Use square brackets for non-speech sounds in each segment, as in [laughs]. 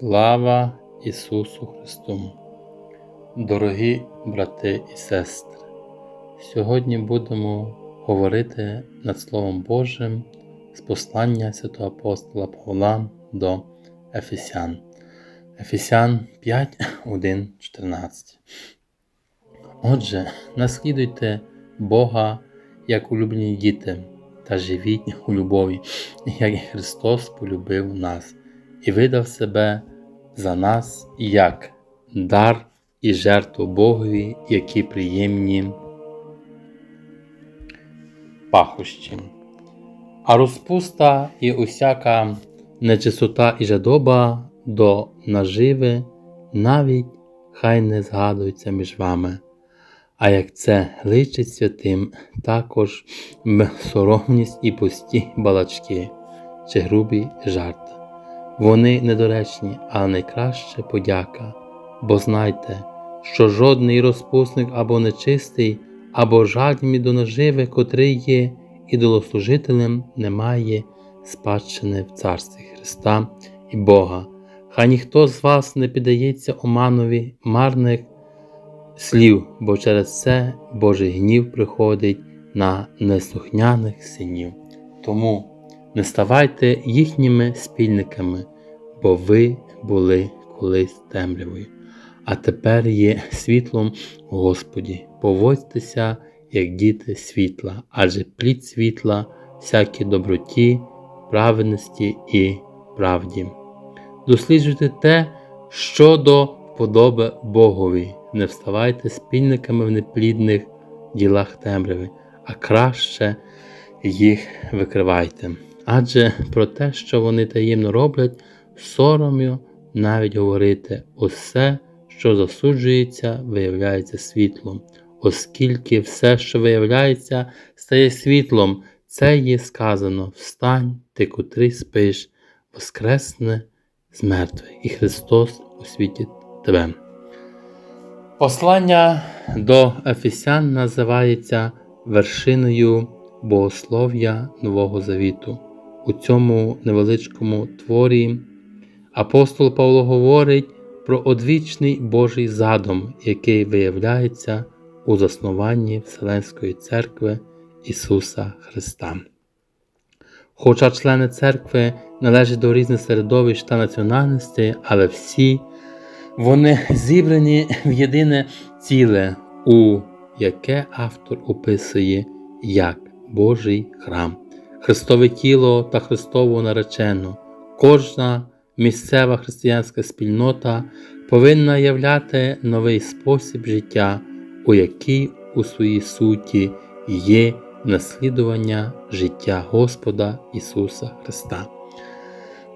Слава Ісусу Христу! Дорогі брати і сестри! Сьогодні будемо говорити над Словом Божим з послання святого апостола Павла до Ефесян. Ефесян 5, 1, 14. Отже, наслідуйте Бога як улюблені діти та живіть у любові, як і Христос полюбив нас і видав себе за нас як дар і жертву Богові, які приємні пахощі. А розпуста і усяка нечистота і жадоба до наживи навіть хай не згадуються між вами. А як це личить святим, також безсоромність і пусті балачки чи грубі жарти. Вони недоречні, але найкраще подяка, бо знайте, що жодний розпусник або нечистий, або жадібний до наживи, котрий є ідолослужителем, не має спадщини в Царстві Христа і Бога. Хай ніхто з вас не піддається оманові марних слів, бо через це Божий гнів приходить на неслухняних синів. Тому не ставайте їхніми спільниками, бо ви були колись темрявою, а тепер є світлом Господі. Поводьтеся, як діти світла, адже плід світла, всякі доброті, праведності і правді. Досліджуйте те, що до вподоби Богові, не вставайте спільниками в неплідних ділах темряви, а краще їх викривайте. Адже про те, що вони таємно роблять, сором'ю навіть говорити усе, що засуджується, виявляється світлом, оскільки все, що виявляється, стає світлом, це є сказано: Встань, ти котрий спиш, воскресне з мертвих, і Христос освітить тебе. Послання до Ефесян називається вершиною богослов'я Нового Завіту. У цьому невеличкому творі апостол Павло говорить про одвічний Божий задум, який виявляється у заснуванні Вселенської церкви Ісуса Христа. Хоча члени церкви належать до різних середовищ та національностей, але всі вони зібрані в єдине ціле, у яке автор описує як Божий храм. Христове тіло та Христову наречену. Кожна місцева християнська спільнота повинна являти новий спосіб життя, у який у своїй суті є наслідування життя Господа Ісуса Христа.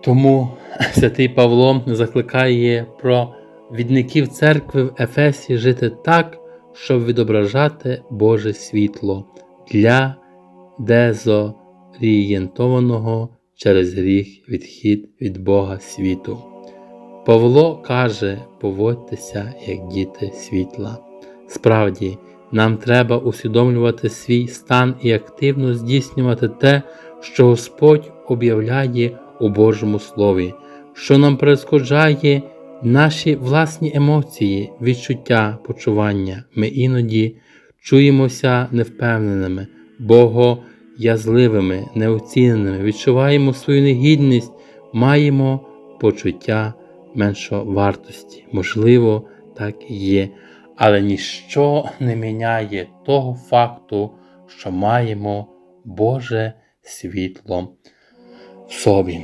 Тому святий Павло закликає про відників церкви в Ефесі жити так, щоб відображати Боже світло для дезо орієнтованого через гріх відхід від Бога світу. Павло каже: поводьтеся, як діти світла. Справді, нам треба усвідомлювати свій стан і активно здійснювати те, що Господь об'являє у Божому Слові, що нам перешкоджає наші власні емоції, відчуття, почування. Ми іноді чуємося невпевненими, Бого язливими, неоціненими, відчуваємо свою негідність, маємо почуття меншовартості. Можливо, так і є, але ніщо не міняє того факту, що маємо Боже світло в собі.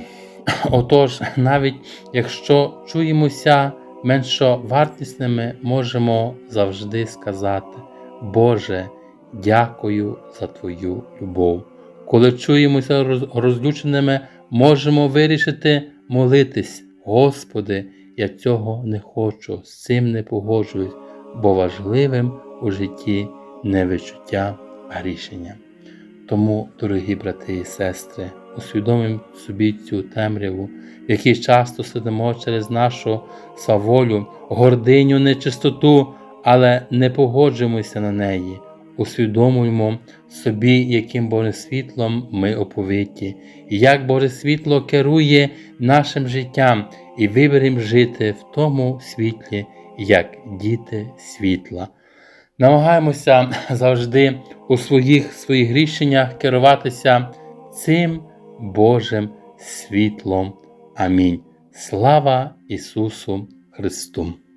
Отож, навіть якщо чуємося меншовартісними, можемо завжди сказати, Боже, дякую за Твою любов. Коли чуємося розлюченими, можемо вирішити молитись, Господи, я цього не хочу, з цим не погоджуюсь, бо важливим у житті не відчуття, а рішення. Тому, дорогі брати і сестри, усвідомимо собі цю темряву, в якій часто сидимо через нашу сваволю, гординю, нечистоту, але не погоджуємося на неї. Усвідомуємо собі, яким Божим світлом ми оповиті, і як Боже світло керує нашим життям, і виберемо жити в тому світлі, як діти світла. Намагаємося [laughs] завжди у своїх своїх рішеннях керуватися цим Божим світлом. Амінь. Слава Ісусу Христу!